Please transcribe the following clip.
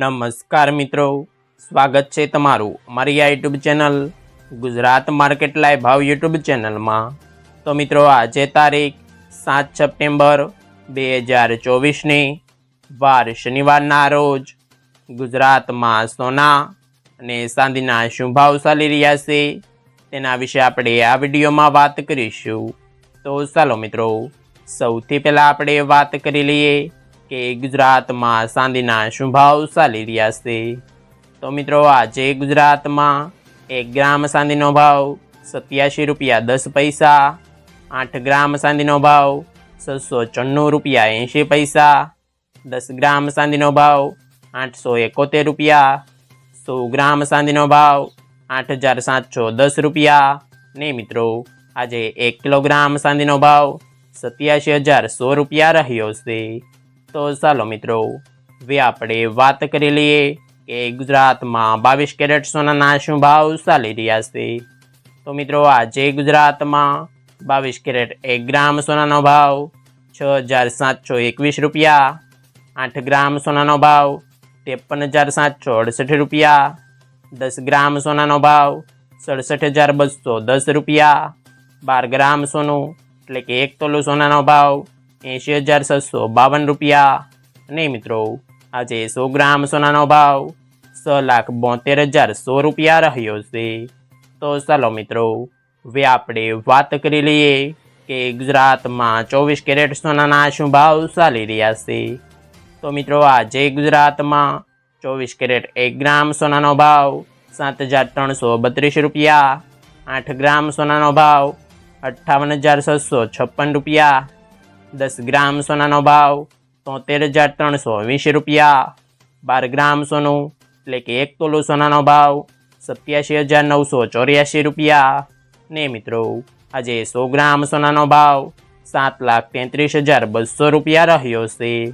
નમસ્કાર મિત્રો. સ્વાગત છે તમારું મારી આ YouTube channel Gujarat market live ભાવ યુટ્યુબ ચેનલમાં. તો મિત્રો, આજે તારીખ સાત સપ્ટેમ્બર બે હજાર ચોવીસની વાર શનિવારના રોજ ગુજરાતમાં સોના અને ચાંદીના શું ભાવ ચાલી રહ્યા છે તેના વિશે આપણે આ વિડીયોમાં વાત કરીશું. તો ચાલો મિત્રો, સૌથી પહેલાં આપણે વાત કરી લઈએ કે ગુજરાતમાં ચાંદીના શું ભાવ ચાલી રહ્યા છે. તો મિત્રો, આજે ગુજરાતમાં એક ગ્રામ ચાંદીનો ભાવ સત્યાસી રૂપિયા દસ પૈસા, આઠ ગ્રામ ચાંદીનો ભાવ છસો ચન્નું રૂપિયા એંશી પૈસા, દસ ગ્રામ ચાંદીનો ભાવ આઠસો એકોતેર રૂપિયા, સો ગ્રામ ચાંદીનો ભાવ આઠ હજાર સાતસો દસ રૂપિયા. ને મિત્રો, આજે એક કિલોગ્રામ ચાંદીનો ભાવ સત્યાસી હજાર સો રૂપિયા રહ્યો છે. તો ચાલો મિત્રો, હવે આપણે વાત કરી લઈએ કે ગુજરાતમાં બાવીસ કેરેટ સોનાના શું ભાવ ચાલી રહ્યા છે. તો મિત્રો, આજે ગુજરાતમાં બાવીસ કેરેટ એક ગ્રામ સોનાનો ભાવ છ હજાર સાતસો એકવીસ રૂપિયા, આઠ ગ્રામ સોનાનો ભાવ ત્રેપન હજાર સાતસો અડસઠ રૂપિયા, દસ ગ્રામ સોનાનો ભાવ સડસઠ હજાર બસો દસ રૂપિયા, બાર ગ્રામ સોનું એટલે કે એક તોલું સોનાનો ભાવ એંશી હજાર છસો બાવન રૂપિયા. અને મિત્રો, આજે સો ગ્રામ સોનાનો ભાવ છ લાખ બોતેર હજાર સો રૂપિયા રહ્યો છે. તો ચાલો મિત્રો, હવે આપણે વાત કરી લઈએ કે ગુજરાતમાં ચોવીસ કેરેટ સોનાના શું ભાવ ચાલી રહ્યા છે. તો મિત્રો, આજે ગુજરાતમાં ચોવીસ કેરેટ એક ગ્રામ સોનાનો ભાવ સાત હજાર ત્રણસો બત્રીસ રૂપિયા. આઠ ગ્રામ સોનાનો ભાવ અઠ્ઠાવન હજાર છસો છપ્પન રૂપિયા. દસ ગ્રામ સોનાનો ભાવ તોતેર હજાર ત્રણસો વીસ રૂપિયા. બાર ગ્રામ સોનું એટલે કે એક તોલું સોનાનો ભાવ સત્યાસી હજાર નવસો ચોર્યાસી રૂપિયા. ને મિત્રો, આજે સો ગ્રામ સોનાનો ભાવ સાત લાખ તેત્રીસ હજાર બસો રૂપિયા રહ્યો છે.